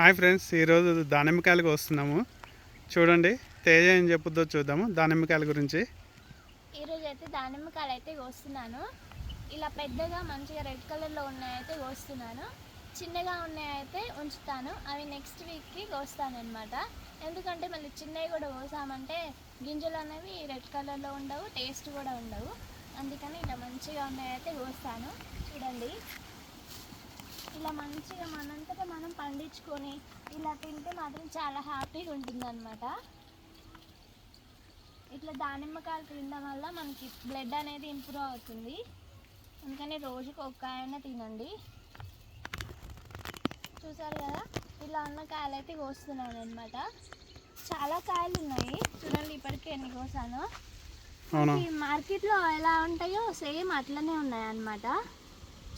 Hi friends ఈరోజు దానిమ్మకాయలకు వస్తున్నాము. చూడండి తేజ ఏం చెప్పుద్దో చూద్దాము దానిమ్మకాయల గురించి. ఈరోజు అయితే దానిమ్మకాయలు అయితే కోస్తున్నాను. ఇలా పెద్దగా మంచిగా రెడ్ కలర్లో ఉన్నాయైతే కోస్తున్నాను. చిన్నగా ఉన్నాయైతే ఉంచుతాను. అవి నెక్స్ట్ వీక్కి కోస్తాను అనమాట ఎందుకంటే మళ్ళీ చిన్నవి కూడా కోసామంటే గింజలు అనేవి రెడ్ కలర్లో ఉండవు టేస్ట్ కూడా ఉండవు. అందుకని ఇలా మంచిగా ఉన్నాయైతే కోస్తాను. చూడండి. ఇలా మంచిగా మనంతటా మనం పండించుకొని ఇలా తింటే మాత్రం చాలా హ్యాపీగా ఉంటుందన్నమాట. ఇట్లా దానిమ్మకాయలు తినడం వల్ల మనకి బ్లడ్ అనేది ఇంప్రూవ్ అవుతుంది. అందుకని రోజుకి ఒక కాయన తినండి. చూసారు కదా? ఇలా ఉన్న కాయలు అయితే కోస్తున్నాను అనమాట చాలా కాయలు ఉన్నాయి. చూడండి ఇప్పటికే ఎన్ని కోసాను. మార్కెట్లో ఎలా ఉంటాయో సేమ్ అట్లనే ఉన్నాయి అన్నమాట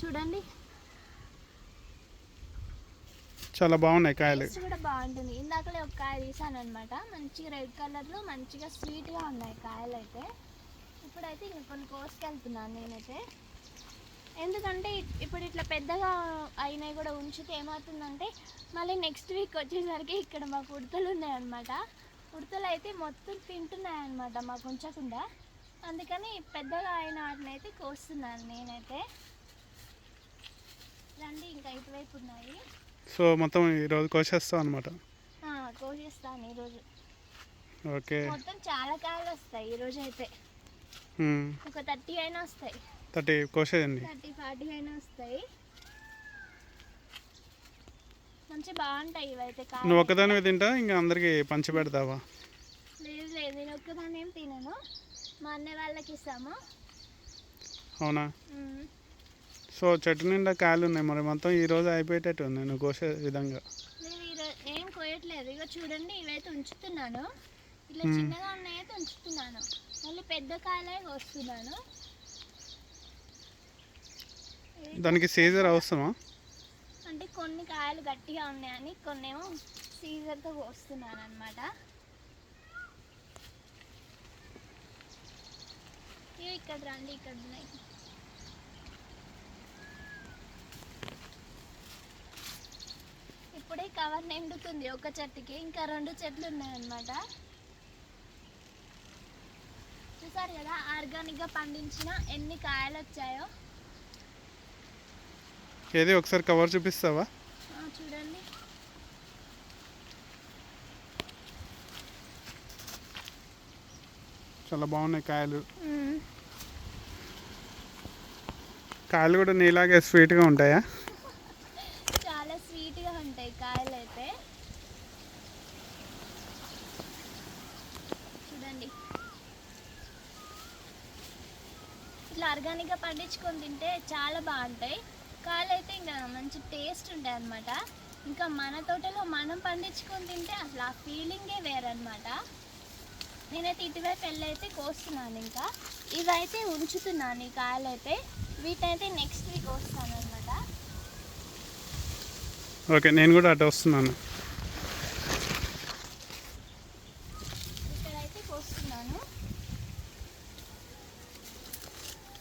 చూడండి. చాలా బాగున్నాయి కాయలు. టేస్ట్ కూడా బాగుంటుంది. ఇందాకలే ఒక కాయ తీసాను అనమాట మంచిగా రెడ్ కలర్లో మంచిగా స్వీట్గా ఉన్నాయి కాయలు అయితే ఇప్పుడైతే ఇంక కొన్ని కోసుకెళ్తున్నాను నేనైతే. ఎందుకంటే ఇప్పుడు ఇట్లా పెద్దగా అయినవి కూడా ఉంచితే ఏమవుతుందంటే మళ్ళీ నెక్స్ట్ వీక్ వచ్చేసరికి ఇక్కడ మాకు ఉడతలు ఉన్నాయన్నమాట ఉడతలు అయితే మొత్తం తింటున్నాయి అనమాట మాకు ఉంచకుండా అందుకని పెద్దగా అయిన వాటిని అయితే కోస్తున్నాను నేనైతే. రండి ఇంకా ఇటువైపు ఉన్నాయి. సో మొత్తం ఈరోజు కోసేస్తాం అనమాట ఆ, కోసేస్తాను ఈరోజు. ఓకే. మొత్తం చాలా కాయలు వస్తాయి ఈరోజు అయితే ఒక థర్టీ అయినా వస్తాయి. థర్టీ కోసేయండి. థర్టీ ఫార్టీ అయినా వస్తాయి. మంచి బాగుంటాయి ఇవైతే నువ్వు ఒక్కదానివి తింటా ఇంకా అందరికి పంచి పెడతావా? లేదు లేదు నేను ఒక్కదాన్ని ఏం తినను. మా అన్నయ్య వాళ్ళకి ఇస్తాము. అవునా. సో చెట్టు నిండా కాయలు ఉన్నాయి. మరి మొత్తం ఈరోజు అయిపోయేటట్టు ఉంది. నువ్వు కోసే విధంగా. నేను ఏం కోయట్లేదు. ఇక చూడండి ఇవైతే ఉంచుతున్నాను. ఇట్లా. చిన్నగా ఉన్నాయైతే ఉంచుతున్నాను. మళ్ళీ పెద్ద కాయలే కోస్తున్నాను. దానికి సీజర్ అవసరమా? అంటే కొన్ని కాయలు గట్టిగా ఉన్నాయని కొన్ని ఏమో సీజర్తో కోస్తున్నాను అనమాట ఇక్కడ రండి ఇక్కడ ఉన్నాయి. ఇప్పుడే కవర్ నిండుతుంది ఒక చెట్టుకి. ఇంకా రెండు చెట్లు ఉన్నాయన్నమాట. చూసారు కదా ఆర్గానిక్గా పండించిన ఎన్ని కాయలు వచ్చాయో? ఏది ఒకసారి కవర్ చూపిస్తావా? చూడండి. చాలా బాగున్నాయి కాయలు. కాయలు కూడా నీలాగే స్వీట్గా ఉంటాయా చాలా స్వీట్గా ఉంటాయి కాయలు అయితే చూడండి ఇట్లా ఆర్గానిక్గా తింటే చాలా బాగుంటాయి. కాయలు అయితే ఇంకా మంచి టేస్ట్ ఉంటాయి అన్నమాట. ఇంకా మన తోటలో మనం పండించుకొని తింటే అసలు ఆ ఫీలింగే వేరనమాట నేనైతే ఇటువైపు వెళ్ళైతే కోస్తున్నాను ఇంకా. ఇవైతే ఉంచుతున్నాను ఈ కాయలు అయితే వీటైతే నెక్స్ట్ వీక్ కోస్తాను అనమాట ఓకే నేను కూడా అటు వస్తున్నాను ఇక్కడైతే కోస్తున్నాను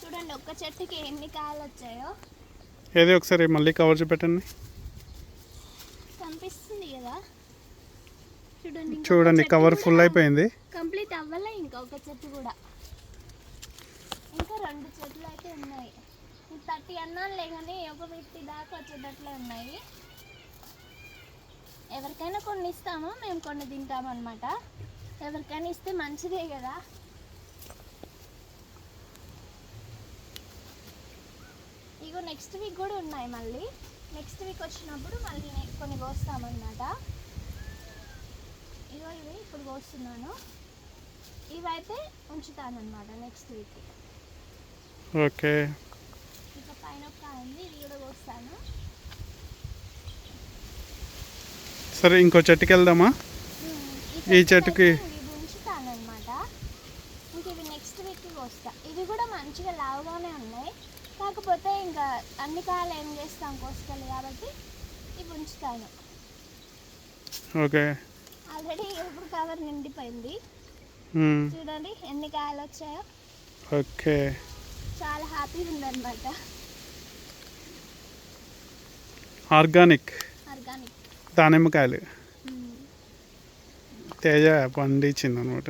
చూడండి ఒక్క చెట్టుకి ఎన్ని కాయలు వచ్చాయో ఏది ఒకసారి మళ్ళీ కవర్ చూపెట్టండి. కనిపిస్తుంది కదా. చూడండి చూడండి కవర్ ఫుల్ అయిపోయింది. కంప్లీట్ అవ్వలే ఇంకొక చెట్టు కూడా. ఇంకా రెండు చెట్లు అయితే ఉన్నాయి. థర్టీ అన్నానులే కానీ ఒక ఫిఫ్టీ దాకా వచ్చేటట్లే ఉన్నాయి. ఎవరికైనా కొన్ని ఇస్తాము మేము కొన్ని తింటాము అనమాట ఎవరికైనా ఇస్తే మంచిదే కదా. ఇగో నెక్స్ట్ వీక్ కూడా ఉన్నాయి మళ్ళీ. నెక్స్ట్ వీక్ వచ్చినప్పుడు మళ్ళీ కొన్ని కోస్తామన్నమాట ఇగో ఇవి ఇప్పుడు కోస్తున్నాను ఇవైతే ఉంచుతాను అనమాట నెక్స్ట్ వీక్ ఓకే. ఇక పైన ఒక ఉంది ఇది కూడా కోస్తాను సరే ఇంకో చెట్టుకి వెళ్దామా? ఈ చెట్టుకి- ఇవి ఉంచుతాను అనమాట ఇంక ఇవి నెక్స్ట్ వీక్ కోస్తా ఇవి కూడా మంచిగా లావుగానే ఉన్నాయి కాకపోతే ఇంకా అన్ని కాయలు ఏం చేస్తాం కోసుకెళ్ళి కాబట్టి ఇవి ఉంచుతాను ఓకే. ఆల్రెడీ ఎప్పుడు కవర్ నిండిపోయింది. చూడండి ఎన్ని కాయలు వచ్చాయో. ఓకే. చాలా హ్యాపీగా ఉందన్నమాట. ఆర్గానిక్ ఆర్గానిక్ దానిమ్మకాయలు తేజ పండించింది అనమాట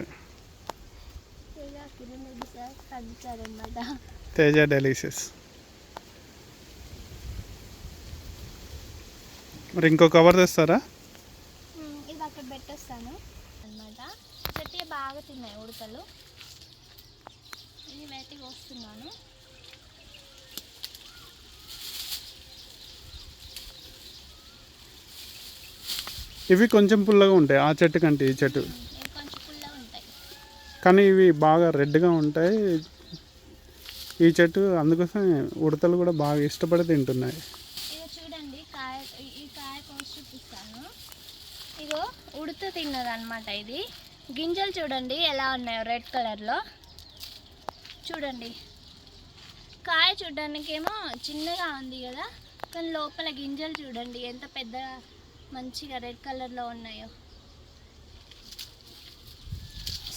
తేజ డెలీషియస్. మరి ఇంకో కవర్ తెస్తారా? ఇది అక్కడ పెట్టేస్తాను. అనమాట చెట్టు బాగా తిన్నాయి ఉడతలు ఇది బయటికి వస్తున్నాను. ఇవి కొంచెం పుల్లగా ఉంటాయి. ఆ చెట్టు కంటే ఈ చెట్టు. కానీ ఇవి బాగా రెడ్గా ఉంటాయి. ఈ చెట్టు అందుకోసం ఉడతలు కూడా బాగా ఇష్టపడి తింటున్నాయి ఇగో చూడండి కాయ ఈ- ఈ కాయ కోసి చూపిస్తాను ఇగో ఉడత తిన్నది అనమాట ఇది. గింజలు చూడండి ఎలా ఉన్నాయో రెడ్ కలర్లో. చూడండి. కాయ చూడడానికేమో చిన్నగా ఉంది కదా కానీ లోపల గింజలు చూడండి ఎంత పెద్ద మంచిగా రెడ్ కలర్లో ఉన్నాయో.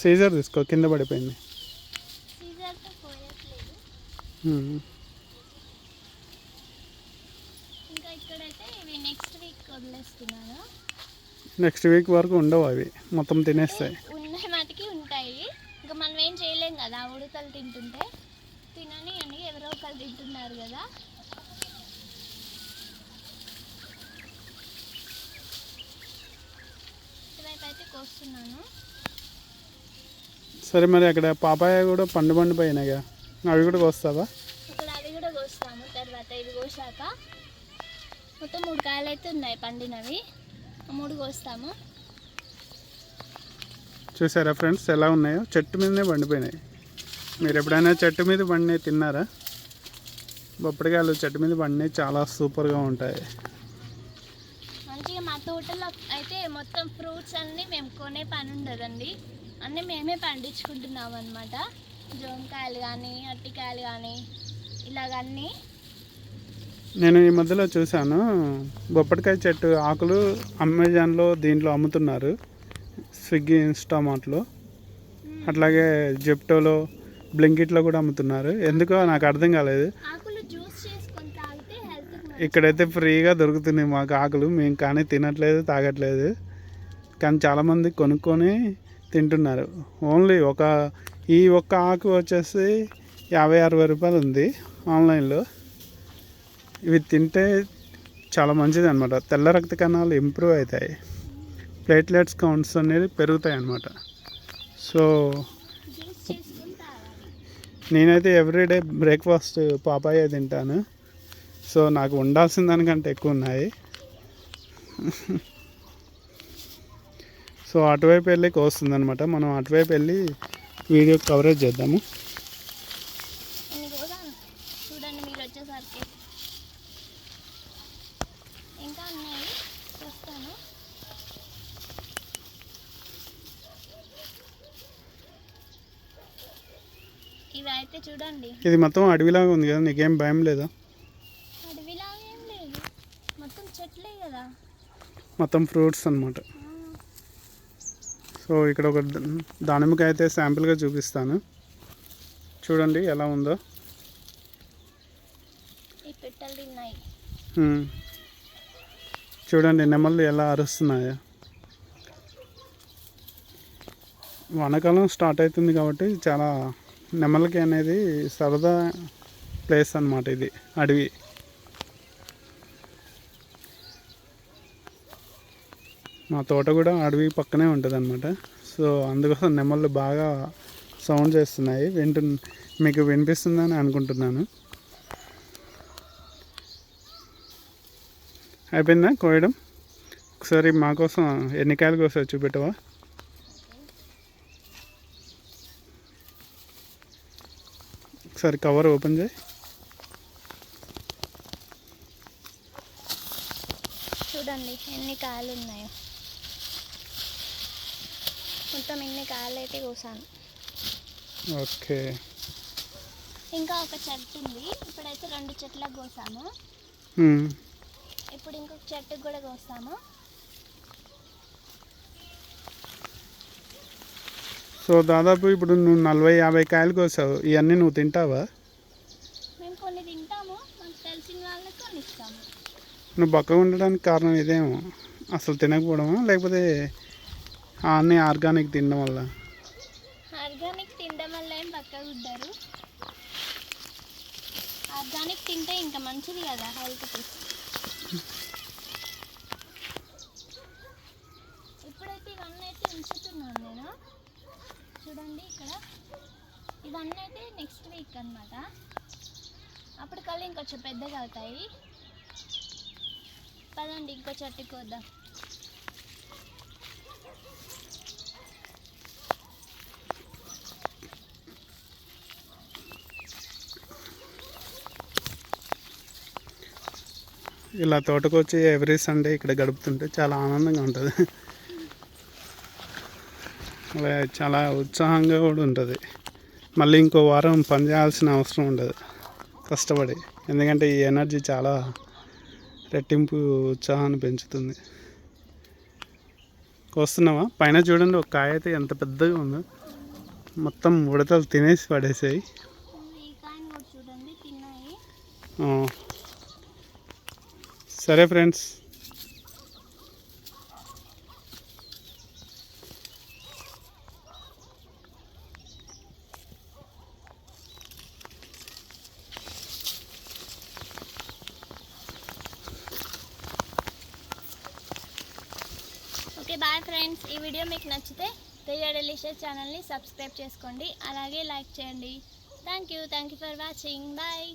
సీజర్ తీసుకో కింద పడిపోయింది. సీజర్తో పోయట్లేదు. ఉమ్. ఇంకా ఇక్కడైతే ఇవి నెక్స్ట్ వీక్ వదిలేస్తున్నాను. నెక్స్ట్ వీక్ వరకు ఉండవు అవి. మొత్తం తినేస్తాయి. మటుకి ఉంటాయి. ఇంకా మనం ఏం చేయలేం కదా ఉడతలు తింటుంటే. తినని అని ఎవరో ఒకరు తింటున్నారు కదా. అయితే కోస్తున్నాను. సరే మరి అక్కడ పాపాయ కూడా పండు పండు పోయినాయిగా. అవి కూడా ఇక్కడ అవి కూడా కోస్తాము. తర్వాత ఇవి కోసాక మొత్తం మూడు కాయలు అయితే ఉన్నాయి పండినవి. మూడు కోస్తాము చూసారా ఫ్రెండ్స్ ఎలా ఉన్నాయో? చెట్టు మీదనే పండిపోయినాయి. మీరు ఎప్పుడైనా చెట్టు మీద పండినవి తిన్నారా? బొప్పడికాయలు చెట్టు మీద పండినవి చాలా సూపర్గా ఉంటాయి. మంచిగా మా తోటలో అయితే మొత్తం ఫ్రూట్స్ అన్నీ మేము కొనే పని ఉండదండి. అన్నీ మేమే పండించుకుంటున్నాం అనమాట జోమకాయలు కానీ అట్టికాయలు కానీ ఇలాగన్నీ నేను ఈ మధ్యలో చూశాను. బొప్పటికాయ చెట్టు ఆకులు అమెజాన్లో దీంట్లో అమ్ముతున్నారు. స్విగ్గీ ఇన్స్టామార్ట్లో. అట్లాగే జెప్టోలో బ్లింకిట్లో కూడా అమ్ముతున్నారు. ఎందుకో నాకు అర్థం కాలేదు. ఇక్కడైతే ఫ్రీగా దొరుకుతున్నాయి మాకు ఆకులు. మేము కానీ తినట్లేదు తాగట్లేదు. కానీ చాలామంది కొనుక్కొని తింటున్నారు. ఓన్లీ ఒక ఈ ఒక్క ఆకు వచ్చేసి యాభై అరవై రూపాయలు ఉంది ఆన్లైన్లో. ఇవి తింటే చాలా మంచిది అనమాట తెల్ల రక్త కణాలు ఇంప్రూవ్ అవుతాయి. ప్లేట్లెట్స్ కౌంట్స్ అనేది పెరుగుతాయి అన్నమాట. సో నేనైతే ఎవ్రీడే బ్రేక్ఫాస్ట్ పాపాయ తింటాను. సో నాకు ఉండాల్సిన దానికంటే ఎక్కువ ఉన్నాయి. సో అటువైపు వెళ్ళి కోస్తుంది అనమాట మనం అటువైపు వెళ్ళి వీడియో కవరేజ్ చేద్దాము ఇన్ని కూడా చూడండి మీరు వచ్చేసరికి ఇంకా ఉన్నాయి చూస్తాను ఇవి ఇది మొత్తం అడవిలాగా ఉంది కదా నీకేం భయం లేదా? అడవిలాగా ఏం లేదు. మొత్తం చెట్లే కదా. మొత్తం ఫ్రూట్స్ అనమాట సో ఇక్కడ ఒక దానిమ్మకాయ అయితే శాంపుల్గా చూపిస్తాను. చూడండి ఎలా ఉందో. చూడండి నెమళ్ళు ఎలా అరుస్తున్నాయో. వానాకాలం స్టార్ట్ అవుతుంది కాబట్టి చాలా నెమలకి అనేది సరదా ప్లేస్ అనమాట ఇది అడవి. మా తోట కూడా అడవి పక్కనే ఉంటుంది అనమాట సో అందుకోసం నెమళ్ళు బాగా సౌండ్ చేస్తున్నాయి వింటు మీకు వినిపిస్తుందని అనుకుంటున్నాను. అయిపోయిందా కోయడం? ఒకసారి మా కోసం ఎన్ని కాయలు కోసం చూపెట్టవా? ఒకసారి కవర్ ఓపెన్ చేయి. చూడండి ఎన్ని కాయలు ఉన్నాయో. మొత్తం ఎన్ని కాయలు అయితే కోసాను. ఓకే. ఇంకా ఒక చెట్టు ఉంది. ఇప్పుడైతే రెండు చెట్లకు కోసాము. ఇప్పుడు ఇంకొక చెట్టుకు కూడా కోస్తాము సో దాదాపు ఇప్పుడు నువ్వు నలభై యాభై కాయలు కోసావు. ఇవన్నీ నువ్వు తింటావా? మేము కొన్ని తింటాము. మాకు తెలిసిన వాళ్ళకి కొన్ని ఇస్తాము. నువ్వు బక్కగా ఉండడానికి కారణం ఇదేమో. అసలు తినకపోవడమా? లేకపోతే అన్నీ ఆర్గానిక్ తినడం వల్ల? ఆర్గానిక్ తినడం వల్ల ఏం పక్కకు ఉంటారు ఆర్గానిక్ తింటే ఇంకా మంచిది కదా హెల్త్కి ఇప్పుడైతే ఇవన్నీ అయితే ఉంచుతున్నాను నేను. చూడండి ఇక్కడ. ఇవన్నీ అయితే నెక్స్ట్ వీక్ అన్నమాట. కళ్ళు ఇంకొంచెం పెద్దగా అవుతాయి. పదండి ఇంకో చెట్టు కోద్దాం ఇలా తోటకు వచ్చి ఎవ్రీ సండే ఇక్కడ గడుపుతుంటే చాలా ఆనందంగా ఉంటుంది. చాలా ఉత్సాహంగా కూడా ఉంటుంది. మళ్ళీ ఇంకో వారం పని చేయాల్సిన అవసరం ఉండదు. కష్టపడి. ఎందుకంటే ఈ ఎనర్జీ చాలా రెట్టింపు ఉత్సాహాన్ని పెంచుతుంది. కోస్తున్నావా? పైన చూడండి ఒక కాయ అయితే ఎంత పెద్దగా ఉందో. మొత్తం ఉడతలు తినేసి పడేసాయి. సరే ఫ్రెండ్స్ ఓకే బాయ్ ఫ్రెండ్స్ ఈ వీడియో మీకు నచ్చితే రియా డెలిషియస్ ఛానల్ని సబ్స్క్రైబ్ చేసుకోండి. అలాగే లైక్ చేయండి. Thank you thank you for watching bye